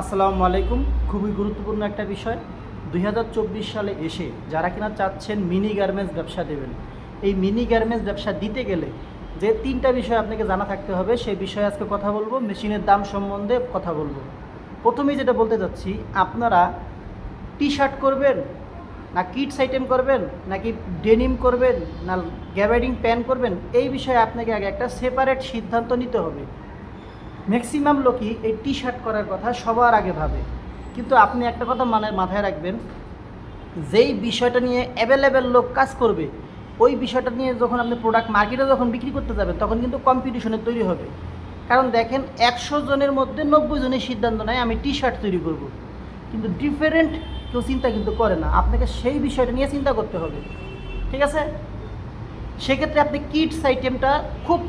আসসালামু আলাইকুম। খুবই গুরুত্বপূর্ণ একটা বিষয়। দুই হাজার চব্বিশ সালে এসে যারা কিনা চাচ্ছেন মিনি গার্মেন্টস ব্যবসা দেবেন, এই মিনি গার্মেন্টস ব্যবসা দিতে গেলে যে তিনটা বিষয় আপনাকে জানা থাকতে হবে, সেই বিষয়ে আজকে কথা বলব, মেশিনের দাম সম্বন্ধে কথা বলব। প্রথমেই যেটা বলতে চাচ্ছি, আপনারা টি শার্ট করবেন, না কিডস আইটেম করবেন, নাকি ডেনিম করবেন, না গ্যাবার্ডিং প্যান করবেন, এই বিষয়ে আপনাকে আগে একটা সেপারেট সিদ্ধান্ত নিতে হবে। ম্যাক্সিমাম লোকই এই টি শার্ট করার কথা সবার আগে ভাবে। কিন্তু আপনি একটা কথা মানে মাথায় রাখবেন, যেই বিষয়টা নিয়ে অ্যাভেলেবেল লোক কাজ করবে, ওই বিষয়টা নিয়ে যখন আপনি প্রোডাক্ট মার্কেটে যখন বিক্রি করতে যাবেন, তখন কিন্তু কম্পিটিশনের তৈরি হবে। কারণ দেখেন, একশো জনের মধ্যে নব্বই জনের সিদ্ধান্ত নেয়, আমি টি শার্ট তৈরি করব। কিন্তু ডিফারেন্ট কেউ চিন্তা কিন্তু করে না। আপনাকে সেই বিষয়টা নিয়ে চিন্তা করতে হবে। ঠিক আছে? সেক্ষেত্রে আপনি কিডস আইটেমটা খুব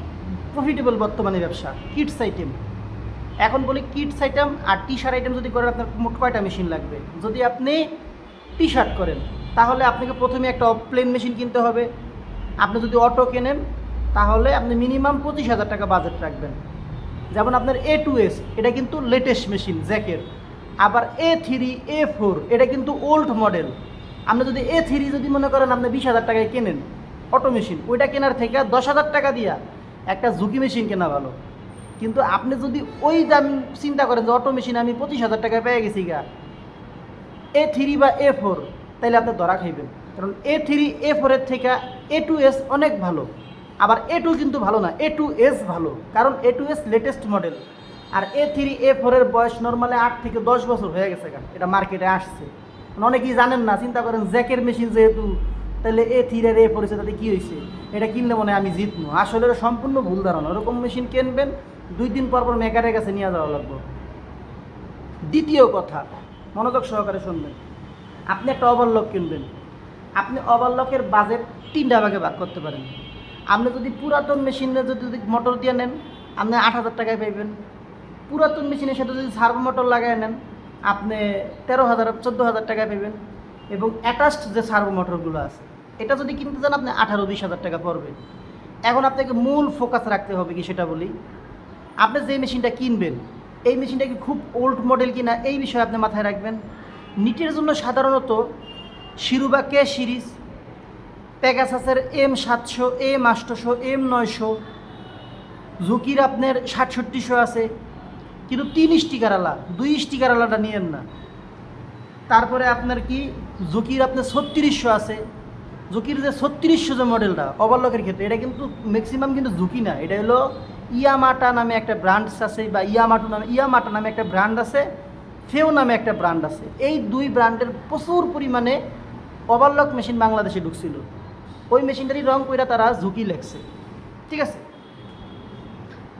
প্রফিটেবল বর্তমানে ব্যবসা কিডস আইটেম এখন বলি কিডস আইটেম আর টি শার্ট আইটেম যদি করেন, আপনার মোট কয়টা মেশিন লাগবে? যদি আপনি টি শার্ট করেন, তাহলে আপনাকে প্রথমে একটা প্লেন মেশিন কিনতে হবে। আপনি যদি অটো কেনেন, তাহলে আপনি মিনিমাম পঁচিশ হাজার টাকা বাজেট রাখবেন। যেমন আপনার এ টু এস এটা কিন্তু লেটেস্ট মেশিন জ্যাকের আবার এ থ্রি এ ফোর এটা কিন্তু ওল্ড মডেল আপনি যদি এ থ্রি যদি মনে করেন, আপনি বিশ হাজার টাকায় কেনেন অটো মেশিন ওইটা কেনার থেকে দশ হাজার টাকা দিয়া একটা ঝুঁকি মেশিন কেনা ভালো। কিন্তু আপনি যদি ওই দাম চিন্তা করেন যে অটো মেশিন আমি পঁচিশ হাজার টাকায় পেয়ে গেছি গা এ থ্রি বা এ ফোর তাইলে আপনি ধরা খাইবেন। কারণ এ থ্রি এ ফোরের থেকে এ টু এস অনেক ভালো। আবার এ টু কিন্তু ভালো না এ টু এস ভালো। কারণ A two S latest model R A three A ফোরের বয়স নর্মালি আট থেকে দশ বছর হয়ে গেছে এটা মার্কেটে আসছে। মানে অনেকেই জানেন না, চিন্তা করেন জ্যাকের মেশিন যেহেতু তাহলে এ থ্রি এ ফোরেছে তাতে কী হয়েছে এটা কিনলে মনে হয় আমি জিতবো আসলে এটা সম্পূর্ণ ভুল ধারণা। ওরকম মেশিন কিনবেন, দুই দিন পর পর মেকারের কাছে নিয়ে যাওয়া লাগবে। দ্বিতীয় কথা, মনোযোগ সহকারে শুনবেন। আপনি একটা ওভারলক কিনবেন। আপনি ওভারলকের বাজেট তিনটা ভাগে ভাগ করতে পারেন। আপনি যদি পুরাতন মেশিনে যদি মোটর দিয়ে নেন, আপনি আট হাজার টাকায় পাইবেন। পুরাতন মেশিনের সাথে যদি সার্ভো মোটর লাগায় নেন, আপনি তেরো হাজার, চোদ্দ হাজার টাকায় পাইবেন। এবং অ্যাটাচড যে সার্ভো মোটরগুলো আছে এটা যদি কিনতে চান আপনি আঠারো, বিশ হাজার টাকা পড়বে। এখন আপনাকে মূল ফোকাস রাখতে হবে কি সেটা বলি। আপনি যে মেশিনটা কিনবেন, এই মেশিনটা কি খুব ওল্ড মডেল কিনা, এই বিষয়ে আপনি মাথায় রাখবেন। নিটের জন্য সাধারণত শিরুবা কে সিরিজ প্যাগাসাসের এম সাতশো এম আটশোশো এম নয়শো। ঝুঁকির আপনার ষাটষট্টিশো আছে। কিন্তু তিন স্টিকারওয়ালা দুই স্টিকারওয়ালাটা নিয়েন না। তারপরে আপনার কি? ঝুঁকির আপনার ছত্রিশশো আছে। ঝুঁকির যে ছত্রিশশো যে মডেলটা ওভারলকের ক্ষেত্রে, এটা কিন্তু ম্যাক্সিমাম কিন্তু ঝুঁকি না। এটা হলো ইয়ামাটা নামে একটা ব্র্যান্ড আছে বা ইয়ামাটু নামে ইয়ামাটা নামে একটা ব্র্যান্ড আছে, ফেও নামে একটা ব্র্যান্ড আছে। এই দুই ব্র্যান্ডের প্রচুর পরিমাণে ওভারলক মেশিন বাংলাদেশে ঢুকছিল। ওই মেশিনটারই রং কইরা তারা ঝুঁকি লেগছে ঠিক আছে?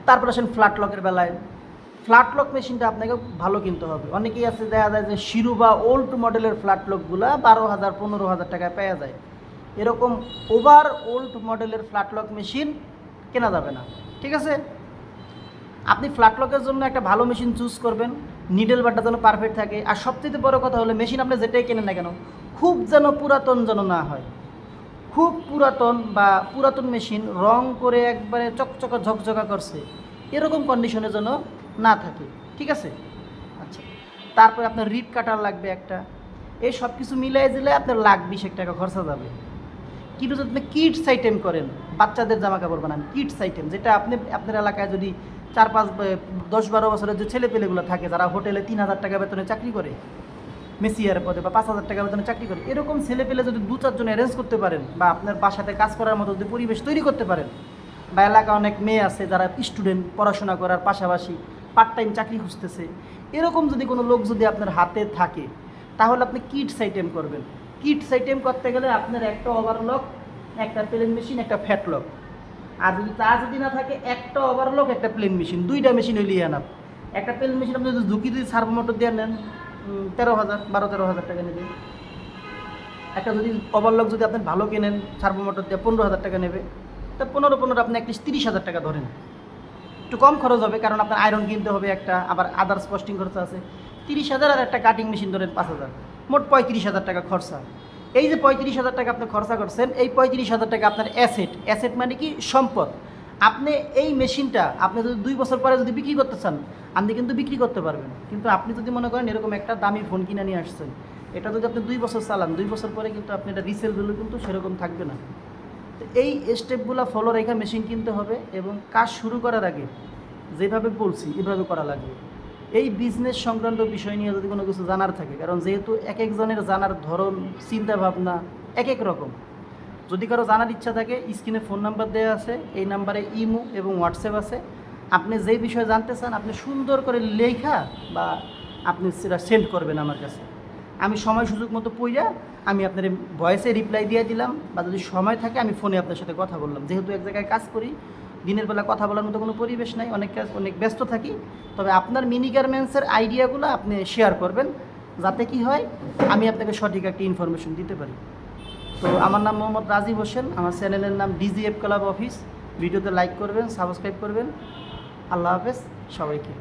তারপর আসেন ফ্ল্যাট লকের বেলায়। ফ্ল্যাট লক মেশিনটা আপনাকে ভালো কিনতে হবে। অনেকেই আছে, দেখা যায় যে শিরু বা ওল্ড মডেলের ফ্ল্যাট লকগুলা বারো হাজার, পনেরো হাজার টাকায় পাওয়া যায়। এরকম ওভার ওল্ড মডেলের ফ্ল্যাটলক মেশিন কেনা যাবে না, ঠিক আছে? আপনি ফ্ল্যাটলকের জন্য একটা ভালো মেশিন চুজ করবেন নিডেল বারটা যেন পারফেক্ট থাকে, আর সবচেয়ে বড় কথা হলো মেশিন আপনি যেটাই কেনেন না কেন, খুব যেন পুরাতন যেন না হয়। খুব পুরাতন বা পুরাতন মেশিন রং করে একবারে চকচকা ঝকঝকা করছে, এরকম কন্ডিশনে যেন না থাকে, ঠিক আছে? আচ্ছা তারপরে আপনার রিপ কাটার লাগবে একটা, এই সব কিছু মিলাই দিলে আপনার লাখ বিশেক টাকা খরচা যাবে। কিন্তু আপনি কিডস আইটেম করেন, বাচ্চাদের জামা কাপড় বানান, কিডস আইটেম, যেটা আপনি, আপনার এলাকায় যদি চার পাঁচ দশ বারো বছরের যে ছেলে পেলেগুলো থাকে, যারা হোটেলে তিন হাজার টাকা বেতনে চাকরি করে, মেসিয়ার পদে বা পাঁচ হাজার টাকা বেতনে চাকরি করে, এরকম ছেলে পেলে যদি দু চারজন অ্যারেঞ্জ করতে পারেন, বা আপনার বাসাতে কাজ করার মতো যদি পরিবেশ তৈরি করতে পারেন, বা এলাকা অনেক মেয়ে আছে যারা স্টুডেন্ট পড়াশোনা করার পাশাপাশি পার্ট টাইম চাকরি খুঁজতেছে, এরকম যদি কোনো লোক যদি আপনার হাতে থাকে, তাহলে আপনি কিডস আইটেম করবেন। কিডস আইটেম করতে গেলে আপনার একটা ওভারলক একটা প্লেন মেশিন একটা ফ্যাট লক আর যদি তা যদি না থাকে, একটা ওভারলক একটা প্লেন মেশিন দুইটা মেশিন হইলেই আনাপ একটা প্লেন মেশিন আপনি যদি ঝুঁকি যদি সার্ভো মোটর দিয়ে নেন তেরো হাজার, বারো, তেরো হাজার টাকা নেবে। একটা যদি ওভারলক যদি আপনি ভালো কেনেন সার্ভো মোটর দিয়ে পনেরো হাজার টাকা নেবে। তা পনেরো পনেরো আপনি একটি তিরিশ হাজার টাকা ধরেন। একটু কম খরচ হবে, কারণ আপনার আয়রন কিনতে হবে একটা, আবার আদার্স কস্টিং খরচা আছে। তিরিশ হাজার আর একটা কাটিং মেশিন ধরেন পাঁচ হাজার। মোট পঁয়ত্রিশ হাজার টাকা খরচা। এই যে পঁয়ত্রিশ হাজার টাকা আপনি খরচা করছেন, এই পঁয়ত্রিশ হাজার টাকা আপনার অ্যাসেট অ্যাসেট মানে কি? সম্পদ। আপনি এই মেশিনটা আপনি যদি দুই বছর পরে যদি বিক্রি করতে চান, আপনি কিন্তু বিক্রি করতে পারবেন। কিন্তু আপনি যদি মনে করেন এরকম একটা দামি ফোন কিনে নিয়ে আসছেন, এটা যদি আপনি দুই বছর চালান, দুই বছর পরে কিন্তু আপনি এটা রিসেল ভ্যালু কিন্তু সেরকম থাকবে না। তো এই স্টেপগুলো ফলো রেখে মেশিন কিনতে হবে এবং কাজ শুরু করার আগে যেভাবে বলছি, এভাবে করা লাগবে। এই বিজনেস সংক্রান্ত বিষয় নিয়ে যদি কোনো কিছু জানার থাকে, কারণ যেহেতু এক একজনের জানার ধরন চিন্তা ভাবনা এক এক রকম। যদি কারও জানার ইচ্ছা থাকে, স্ক্রিনে ফোন নাম্বার দেওয়া আছে, এই নাম্বারে ইমো এবং হোয়াটসঅ্যাপ আছে। আপনি যেই বিষয়ে জানতে চান, আপনি সুন্দর করে লেখা বা আপনি সেটা সেন্ড করবেন আমার কাছে। আমি সময় সুযোগ মতো পইরা আমি আপনার ভয়েসে রিপ্লাই দিয়ে দিলাম, বা যদি সময় থাকে আমি ফোনে আপনার সাথে কথা বললাম। যেহেতু এক জায়গায় কাজ করি, দিনের বেলা কথা বলার মতো কোনো পরিবেশ নাই, অনেক কাজ, অনেক ব্যস্ত থাকি। তবে আপনার মিনি গার্মেন্টসের আইডিয়াগুলো আপনি শেয়ার করবেন, যাতে কি হয়, আমি আপনাকে সঠিক একটা ইনফরমেশন দিতে পারি। তো আমার নাম মোহাম্মদ রাজীব হোসেন, আমার চ্যানেলের নাম ডিজিএফ ক্লাব অফিস ভিডিওতে লাইক করবেন সাবস্ক্রাইব করবেন। আল্লাহ হাফেজ, সবাইকে।